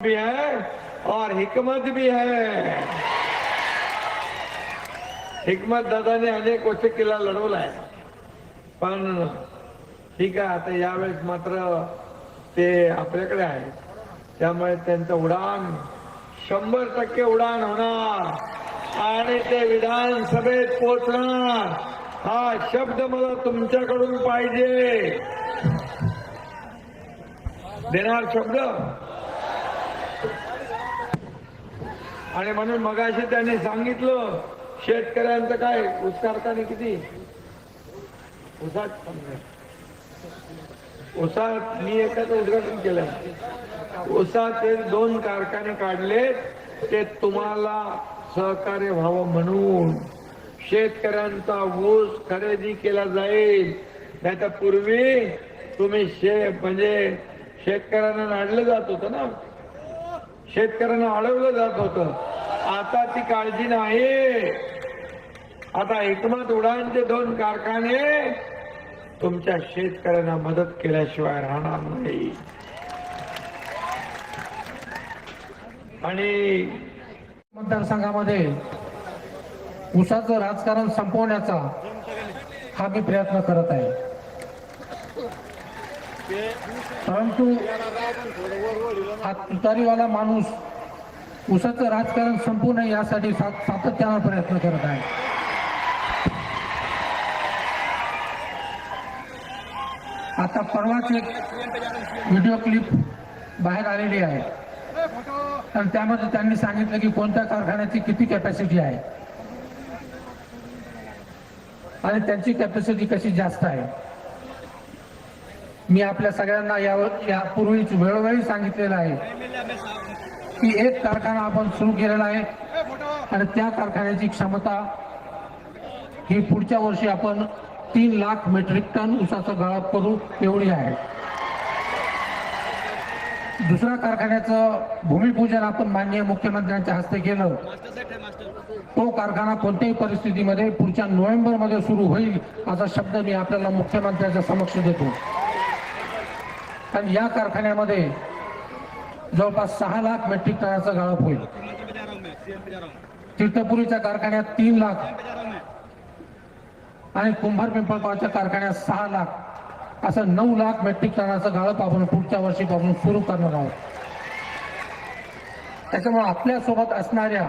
भी है और हिकमत भी है। हिकमत दादाने अनेक वर्ष किल्ला लढवलाय पण ठीक आहे आता यावेळेस मात्र ते आपल्याकडे आहे. त्यामुळे त्यांचं उडान शंभर टक्के उडान होणार. आणि ते विधानसभेत पोचणार हा शब्द मला तुमच्याकडून पाहिजे. देणार शब्द? आणि म्हणून मगाशी त्यांनी सांगितलं शेतकऱ्यांचं काय ऊस कारखाने किती? ऊसात ऊसात मी एकाच उद्घाटन केलं ऊसाचे दोन कारखाने काढले ते तुम्हाला सहकार्य व्हावं म्हणून. शेतकऱ्यांचा ऊस खरेदी केला जाईल. नाही तर पूर्वी तुम्ही शे म्हणजे शेतकऱ्यांना नाडलं जात होतं ना? शेतकऱ्यांना अडवलं जात होतं. आता ती काळजी नाही. आता एकमत उडांचे दोन कारखाने तुमच्या शेतकऱ्यांना मदत केल्याशिवाय राहणार नाही. आणि मतदारसंघामध्ये ऊसाचं राजकारण संपवण्याचा हा मी प्रयत्न करत आहे. परंतु हा तुतारीवाला माणूस उसाचं राजकारण संपू नये यासाठी सातत्यानं प्रयत्न करत आहे. आता परवाच एक व्हिडिओ क्लिप बाहेर आलेली आहे. आणि त्यामध्ये त्यांनी सांगितलं की कोणत्या कारखान्याची किती कॅपॅसिटी आहे? आणि त्यांची कॅपॅसिटी कशी जास्त आहे? मी आपल्या सगळ्यांना यावर यापूर्वीच वेळोवेळी सांगितलेलं आहे की एक कारखाना आपण सुरू केलेला आहे आणि त्या कारखान्याची क्षमता ही पुढच्या वर्षी आपण तीन लाख मेट्रिक टन ऊसाचं गळप करू एवढी आहे. दुसऱ्या कारखान्याचं भूमिपूजन आपण माननीय मुख्यमंत्र्यांच्या हस्ते केलं. तो कारखाना कोणत्याही परिस्थितीमध्ये पुढच्या नोव्हेंबरमध्ये सुरू होईल असा शब्द मी आपल्याला मुख्यमंत्र्यांच्या समक्ष देतो. कारण या कारखान्यामध्ये जवळपास सहा लाख मेट्रिक टनाचं गाळप होईल. तीर्थपुरीच्या कारखान्यात तीन लाख आणि कुंभार पिंपळगावच्या कारखान्यात सहा लाख. असं नऊ लाख मेट्रिक टनाचं गाळप आपण पुढच्या वर्षीपासून सुरू करणार आहोत. त्याच्यामुळे आपल्यासोबत असणाऱ्या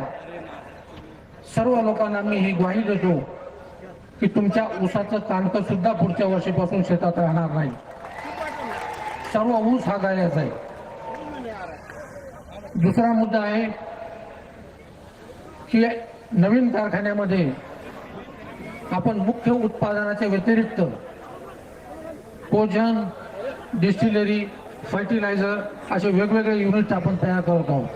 सर्व लोकांना मी ही ग्वाही देतो की तुमच्या ऊसाचं कानकं सुद्धा पुढच्या वर्षीपासून शेतात राहणार नाही. सर्व ऊस हा गाळ्याचा आहे. दुसरा मुद्दा आहे की नवीन कारखान्यामध्ये आपण मुख्य उत्पादनाच्या व्यतिरिक्त कोजन डिस्टिलरी फर्टिलायझर असे वेगवेगळे युनिट आपण तयार करत आहोत.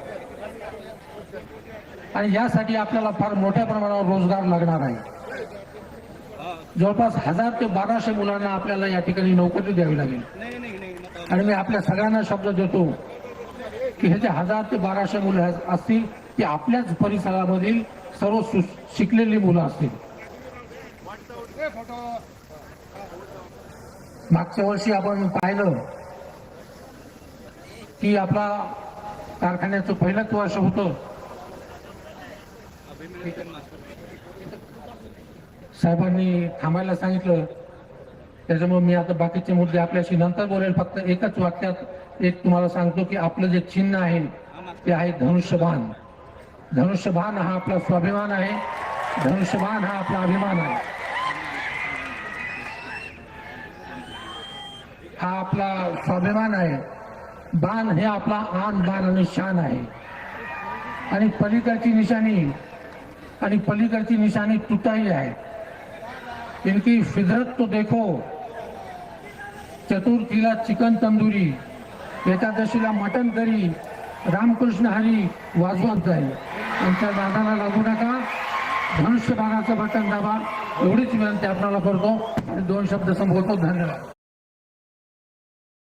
आणि यासाठी आपल्याला फार मोठ्या प्रमाणावर रोजगार लागणार आहे. जवळपास हजार ते बाराशे मुलांना आपल्याला या ठिकाणी नोकरी द्यावी लागेल. आणि मी आपल्या सगळ्यांना शब्द देतो की हे जे हजार ते बाराशे मुलं असतील ती आपल्याच परिसरामधील सर्व शिकलेली मुलं असतील. मागच्या वर्षी आपण पाहिलं की आपला कारखान्याचं पहिलंच वर्ष होतं. साहेबांनी थांबायला सांगितलं त्याच्यामुळे मी आता बाकीचे मुद्दे आपल्याशी नंतर बोलेल. फक्त एकच वाक्यात एक तुम्हाला सांगतो की आपलं जे चिन्ह आहे ते आहे धनुष्यबाण. धनुष्यबाण हा आपला स्वाभिमान आहे. धनुष्यबाण हा आपला अभिमान आहे. हा आपला स्वाभिमान आहे. बाण हे आपला आन बाण आणि शान आहे. आणि पलीकडची निशाणी आणि पलीकडची निशाणी तुताई आहे. इनकी फिजरत तो देखो। चतुर्थीला चिकन तंदुरी एकादशीला मटन करी रामकृष्ण हरी वाजवत जाईल आमच्या दादाला लागू नका। धनुष्यबाणाचं बटन दाबा एवढीच विनंती आपल्याला करतो आणि दोन शब्द संबोधतो धन्यवाद.